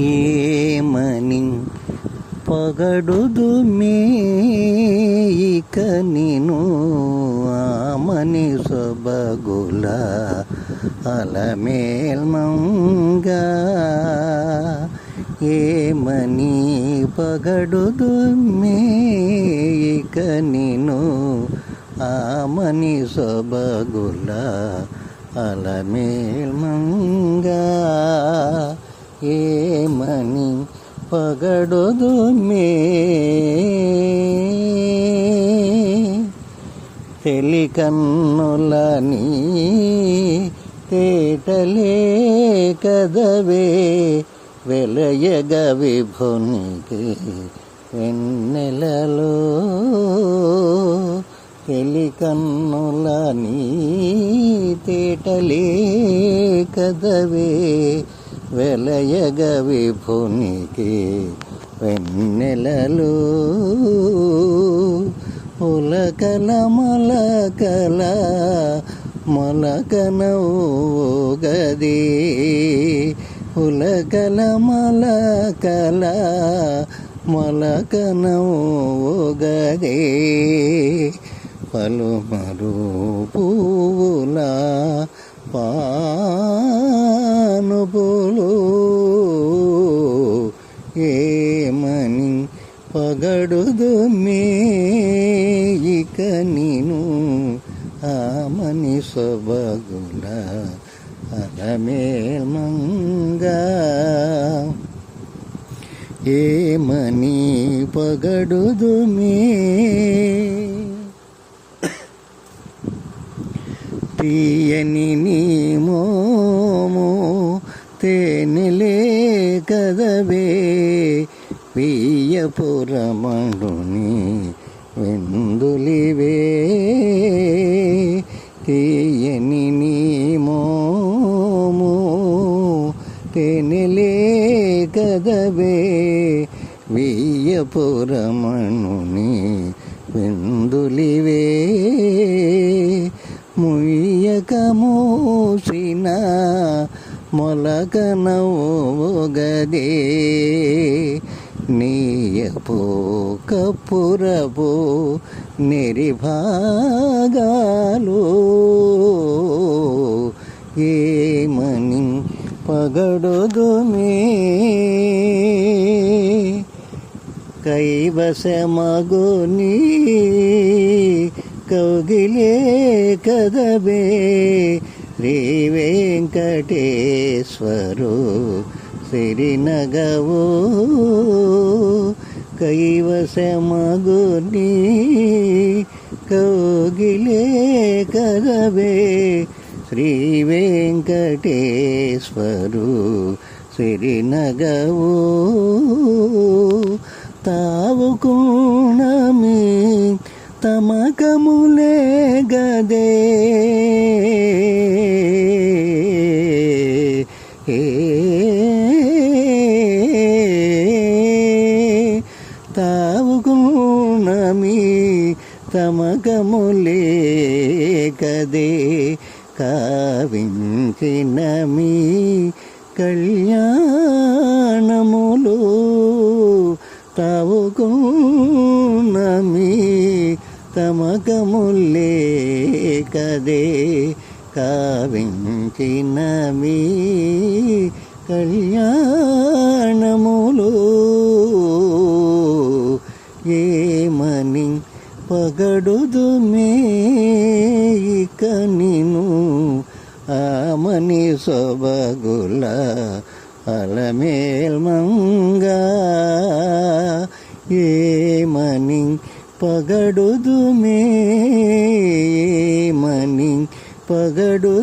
ఏమని పగడుదు మేయిక నిను ఆమని సొబగుల అలమేల్మంగా. ఏమని పగడుదు మేయిక నిను ఆమని సొబగుల అలమేల్మంగా. ఏ పగడొదు మే. తెలికన్నులని తేటలే కదవే. వెలయగ విభునికి వెన్నెలలో తెలికన్నులని తేటలే కదవే. వెలయగ విభునికి వెన్నెలలు ఉలకల మలకల మొలకనవుగది ఉలకల మలకల మొలకనవుగదే పలుమరు పూల పానుపులు ఏమని పగడుదు మేయిక నిను ఆమని సొబగుల అలమేల్మంగా ఏమని పగడుదు తీయని నీ మోము తేనెలే కదవే పియ్యపురమండుని వెందులివే తీయని నీ మోము తేనెలే కదవే వియ్యపురమణుని వెందులివే ముయ్యక మూసిన మొలకనవోగదే. నీయపో కప్పురపో నెరిభాగాలు ఏమని పగడొదు మే కైవసమగుని కౌగిలే కదబే శ్రీ వెంకటేశ్వరు సిరినగవో కైవసమగుని కౌగిలే కదబే శ్రీ వెంకటేశ్వరు సిరినగవో తావు కోణమి తమకములే గదే. ఏ. తావు కోణమి తమకములే కదే కావించిన మీ కళ్యాణములు తావుకున్నమి తమకముల్లే కదే కావించిన మీ కళ్యాణములు ఏమని పగడుదు మేయిక నిను ఆమని సొబగుల అలమేల్మంగా ఏమని పగడుదుమే మని పగడు